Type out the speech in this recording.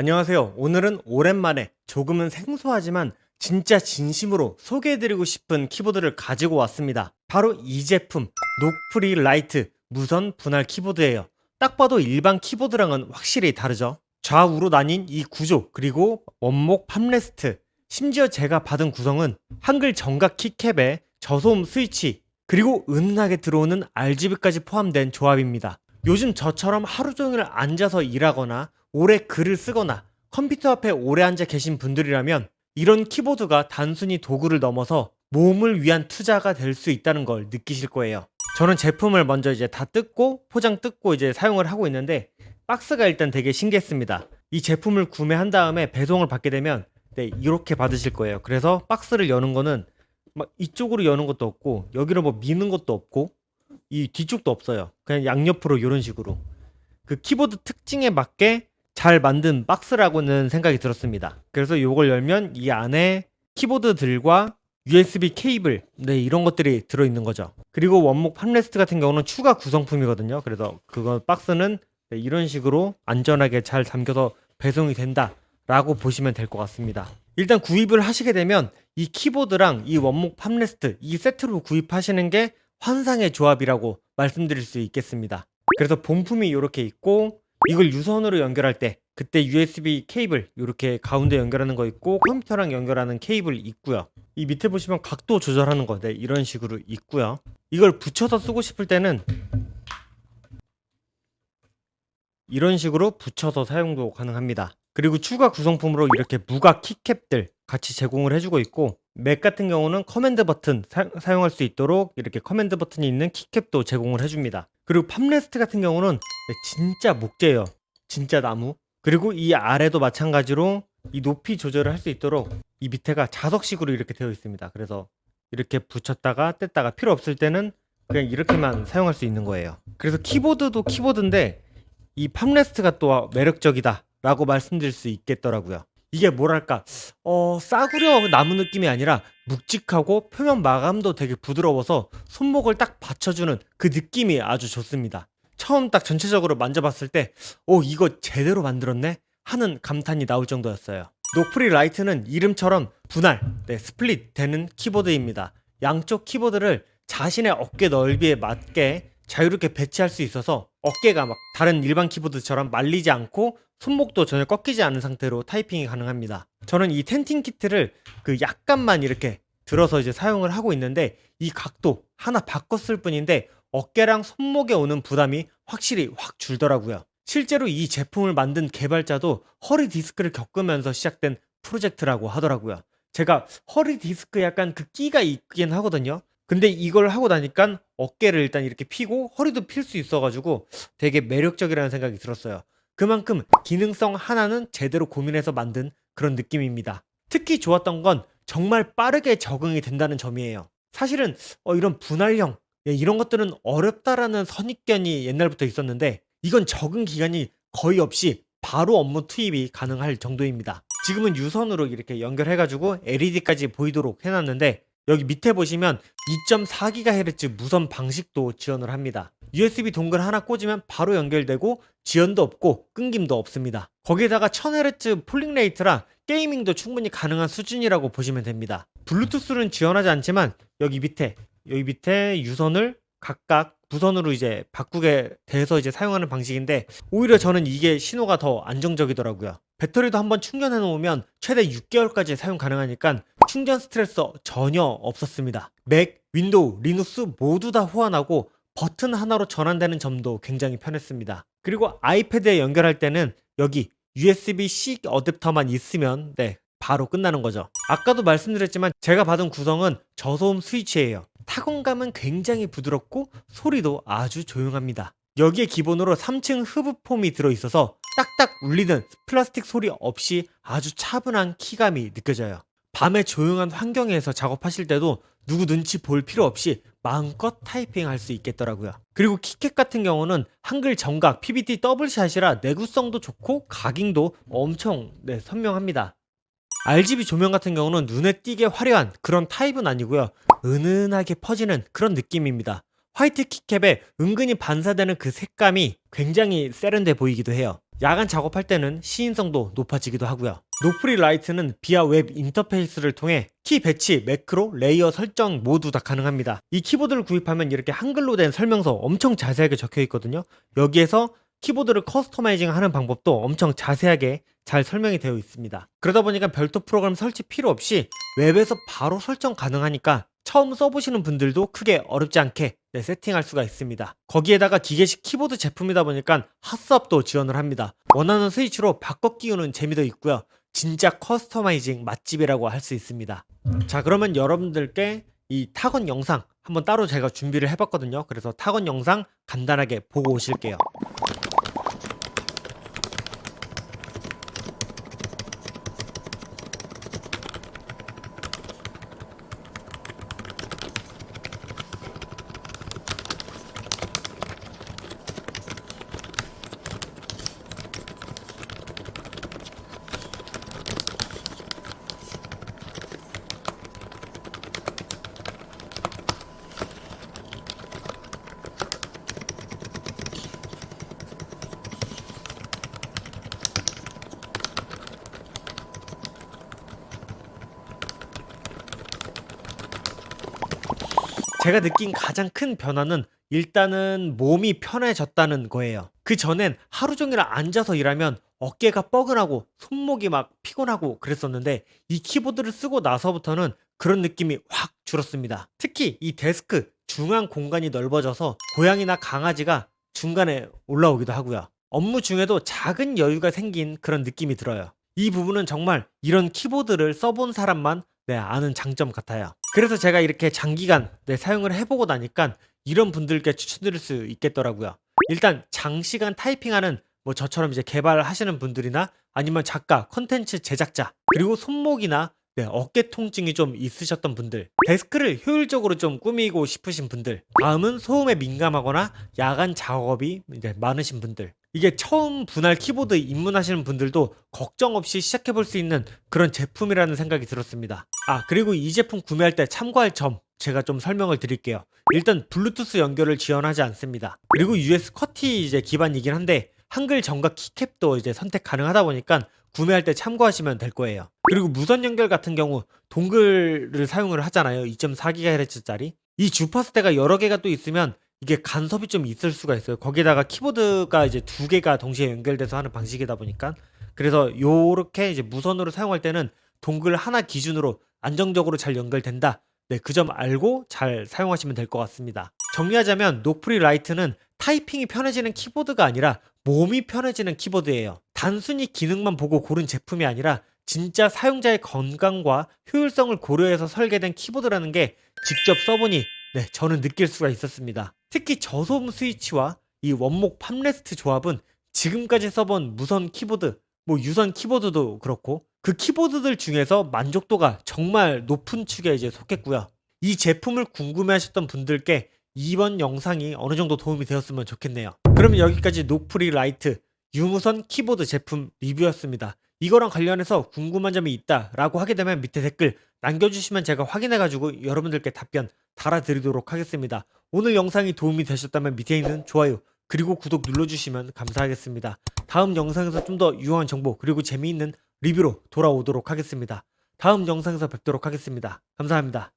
안녕하세요. 오늘은 오랜만에 조금은 생소하지만 진짜 진심으로 소개해드리고 싶은 키보드를 가지고 왔습니다. 바로 이 제품, 녹프리 라이트 무선 분할 키보드예요. 딱 봐도 일반 키보드랑은 확실히 다르죠. 좌우로 나뉜 이 구조, 그리고 원목 팜레스트, 심지어 제가 받은 구성은 한글 정각 키캡에 저소음 스위치, 그리고 은은하게 들어오는 RGB까지 포함된 조합입니다. 요즘 저처럼 하루 종일 앉아서 일하거나 오래 글을 쓰거나 컴퓨터 앞에 오래 앉아 계신 분들이라면 이런 키보드가 단순히 도구를 넘어서 몸을 위한 투자가 될 수 있다는 걸 느끼실 거예요. 저는 제품을 먼저 이제 다 뜯고 포장 뜯고 이제 사용을 하고 있는데 박스가 일단 되게 신기했습니다. 이 제품을 구매한 다음에 배송을 받게 되면 네, 이렇게 받으실 거예요. 그래서 박스를 여는 거는 막 이쪽으로 여는 것도 없고 여기로 뭐 미는 것도 없고 이 뒤쪽도 없어요. 그냥 양옆으로 이런 식으로 그 키보드 특징에 맞게 잘 만든 박스라고는 생각이 들었습니다. 그래서 이걸 열면 이 안에 키보드들과 USB 케이블, 네, 이런 것들이 들어있는 거죠. 그리고 원목 팜레스트 같은 경우는 추가 구성품이거든요. 그래서 그거 박스는 네, 이런 식으로 안전하게 잘 담겨서 배송이 된다라고 보시면 될 것 같습니다. 일단 구입을 하시게 되면 이 키보드랑 이 원목 팜레스트 이 세트로 구입하시는 게 환상의 조합이라고 말씀드릴 수 있겠습니다. 그래서 본품이 이렇게 있고 이걸 유선으로 연결할 때 그때 USB 케이블 이렇게 가운데 연결하는 거 있고 컴퓨터랑 연결하는 케이블 있고요. 이 밑에 보시면 각도 조절하는 거 네, 이런 식으로 있고요. 이걸 붙여서 쓰고 싶을 때는 이런 식으로 붙여서 사용도 가능합니다. 그리고 추가 구성품으로 이렇게 무각 키캡들 같이 제공을 해주고 있고 맥 같은 경우는 커맨드 버튼 사, 용할수 있도록 이렇게 커맨드 버튼이 있는 키캡도 제공을 해줍니다. 그리고 팜레스트 같은 경우는 네, 진짜 목재예요. 진짜 나무. 그리고 이 아래도 마찬가지로 이 높이 조절을 할 수 있도록 이 밑에가 자석식으로 이렇게 되어 있습니다. 그래서 이렇게 붙였다가 뗐다가 필요 없을 때는 그냥 이렇게만 사용할 수 있는 거예요. 그래서 키보드도 키보드인데 이 팜레스트가 또 매력적이다 라고 말씀드릴 수 있겠더라고요. 이게 뭐랄까 어 싸구려 나무 느낌이 아니라 묵직하고 표면 마감도 되게 부드러워서 손목을 딱 받쳐주는 그 느낌이 아주 좋습니다. 처음 딱 전체적으로 만져봤을 때, 오, 이거 제대로 만들었네? 하는 감탄이 나올 정도였어요. 노프리 라이트는 이름처럼 분할, 네, 스플릿 되는 키보드입니다. 양쪽 키보드를 자신의 어깨 넓이에 맞게 자유롭게 배치할 수 있어서 어깨가 막 다른 일반 키보드처럼 말리지 않고 손목도 전혀 꺾이지 않은 상태로 타이핑이 가능합니다. 저는 이 텐팅 키트를 그 약간만 이렇게 들어서 이제 사용을 하고 있는데 이 각도 하나 바꿨을 뿐인데 어깨랑 손목에 오는 부담이 확실히 확 줄더라고요. 실제로 이 제품을 만든 개발자도 허리 디스크를 겪으면서 시작된 프로젝트라고 하더라고요. 제가 허리 디스크 약간 그 끼가 있긴 하거든요. 근데 이걸 하고 나니까 어깨를 일단 이렇게 피고 허리도 필 수 있어가지고 되게 매력적이라는 생각이 들었어요. 그만큼 기능성 하나는 제대로 고민해서 만든 그런 느낌입니다. 특히 좋았던 건 정말 빠르게 적응이 된다는 점이에요. 사실은 어, 이런 분할형 예, 이런 것들은 어렵다라는 선입견이 옛날부터 있었는데 이건 적응 기간이 거의 없이 바로 업무 투입이 가능할 정도입니다. 지금은 유선으로 이렇게 연결해가지고 LED까지 보이도록 해놨는데 여기 밑에 보시면 2.4GHz 무선 방식도 지원을 합니다. USB 동글 하나 꽂으면 바로 연결되고 지연도 없고 끊김도 없습니다. 거기에다가 1000Hz 폴링 레이트라 게이밍도 충분히 가능한 수준이라고 보시면 됩니다. 블루투스는 지원하지 않지만 여기 밑에 여기 밑에 유선을 각각 무선으로 이제 바꾸게 돼서 이제 사용하는 방식인데 오히려 저는 이게 신호가 더 안정적이더라고요. 배터리도 한번 충전해 놓으면 최대 6개월까지 사용 가능하니까 충전 스트레스 전혀 없었습니다. 맥, 윈도우, 리눅스 모두 다 호환하고 버튼 하나로 전환되는 점도 굉장히 편했습니다. 그리고 아이패드에 연결할 때는 여기 USB-C 어댑터만 있으면 네, 바로 끝나는 거죠. 아까도 말씀드렸지만 제가 받은 구성은 저소음 스위치예요. 타건감은 굉장히 부드럽고 소리도 아주 조용합니다. 여기에 기본으로 3층 흡입폼이 들어있어서 딱딱 울리는 플라스틱 소리 없이 아주 차분한 키감이 느껴져요. 밤에 조용한 환경에서 작업하실 때도 누구 눈치 볼 필요 없이 마음껏 타이핑 할 수 있겠더라고요. 그리고 키캣 같은 경우는 한글 정각 PBT 더블샷이라 내구성도 좋고 각인도 엄청 네, 선명합니다. RGB 조명 같은 경우는 눈에 띄게 화려한 그런 타입은 아니고요. 은은하게 퍼지는 그런 느낌입니다. 화이트 키캡에 은근히 반사되는 그 색감이 굉장히 세련돼 보이기도 해요. 야간 작업할 때는 시인성도 높아지기도 하고요. 노프리 라이트는 비아 웹 인터페이스를 통해 키 배치, 매크로, 레이어 설정 모두 다 가능합니다. 이 키보드를 구입하면 이렇게 한글로 된 설명서 엄청 자세하게 적혀 있거든요. 여기에서 키보드를 커스터마이징 하는 방법도 엄청 자세하게 잘 설명이 되어 있습니다. 그러다 보니까 별도 프로그램 설치 필요 없이 웹에서 바로 설정 가능하니까 처음 써보시는 분들도 크게 어렵지 않게 네, 세팅할 수가 있습니다. 거기에다가 기계식 키보드 제품이다 보니까 핫스업도 지원을 합니다. 원하는 스위치로 바꿔 끼우는 재미도 있고요. 진짜 커스터마이징 맛집이라고 할 수 있습니다. 자 그러면 여러분들께 이 타건 영상 한번 따로 제가 준비를 해봤거든요. 그래서 타건 영상 간단하게 보고 오실게요. 제가 느낀 가장 큰 변화는 일단은 몸이 편해졌다는 거예요. 그 전엔 하루 종일 앉아서 일하면 어깨가 뻐근하고 손목이 막 피곤하고 그랬었는데 이 키보드를 쓰고 나서부터는 그런 느낌이 확 줄었습니다. 특히 이 데스크 중앙 공간이 넓어져서 고양이나 강아지가 중간에 올라오기도 하고요. 업무 중에도 작은 여유가 생긴 그런 느낌이 들어요. 이 부분은 정말 이런 키보드를 써본 사람만 네, 아는 장점 같아요. 그래서 제가 이렇게 장기간 네, 사용을 해보고 나니까 이런 분들께 추천드릴 수 있겠더라고요. 일단 장시간 타이핑하는 뭐 저처럼 이제 개발하시는 분들이나 아니면 작가, 컨텐츠 제작자, 그리고 손목이나 네, 어깨 통증이 좀 있으셨던 분들, 데스크를 효율적으로 좀 꾸미고 싶으신 분들, 다음은 소음에 민감하거나 야간 작업이 이제 많으신 분들, 이게 처음 분할 키보드 입문하시는 분들도 걱정 없이 시작해 볼 수 있는 그런 제품이라는 생각이 들었습니다. 아, 그리고 이 제품 구매할 때 참고할 점 제가 좀 설명을 드릴게요. 일단 블루투스 연결을 지원하지 않습니다. 그리고 US 커티 이제 기반이긴 한데 한글 정각 키캡도 이제 선택 가능하다 보니까 구매할 때 참고하시면 될 거예요. 그리고 무선 연결 같은 경우 동글을 사용을 하잖아요. 2.4GHz짜리. 이 주파수대가 여러 개가 또 있으면 이게 간섭이 좀 있을 수가 있어요. 거기다가 키보드가 이제 두 개가 동시에 연결돼서 하는 방식이다 보니까 그래서 요렇게 이제 무선으로 사용할 때는 동글 하나 기준으로 안정적으로 잘 연결된다. 네, 그 점 알고 잘 사용하시면 될 것 같습니다. 정리하자면 노프리 라이트는 타이핑이 편해지는 키보드가 아니라 몸이 편해지는 키보드예요. 단순히 기능만 보고 고른 제품이 아니라 진짜 사용자의 건강과 효율성을 고려해서 설계된 키보드라는 게 직접 써보니 네, 저는 느낄 수가 있었습니다. 특히 저소음 스위치와 이 원목 팜레스트 조합은 지금까지 써본 무선 키보드, 뭐 유선 키보드도 그렇고 그 키보드들 중에서 만족도가 정말 높은 축에 이제 속했고요. 이 제품을 궁금해 하셨던 분들께 이번 영상이 어느 정도 도움이 되었으면 좋겠네요. 그러면 여기까지 노프리 라이트 유무선 키보드 제품 리뷰였습니다. 이거랑 관련해서 궁금한 점이 있다 라고 하게 되면 밑에 댓글 남겨주시면 제가 확인해가지고 여러분들께 답변 달아드리도록 하겠습니다. 오늘 영상이 도움이 되셨다면 밑에 있는 좋아요 그리고 구독 눌러주시면 감사하겠습니다. 다음 영상에서 좀 더 유용한 정보 그리고 재미있는 리뷰로 돌아오도록 하겠습니다. 다음 영상에서 뵙도록 하겠습니다. 감사합니다.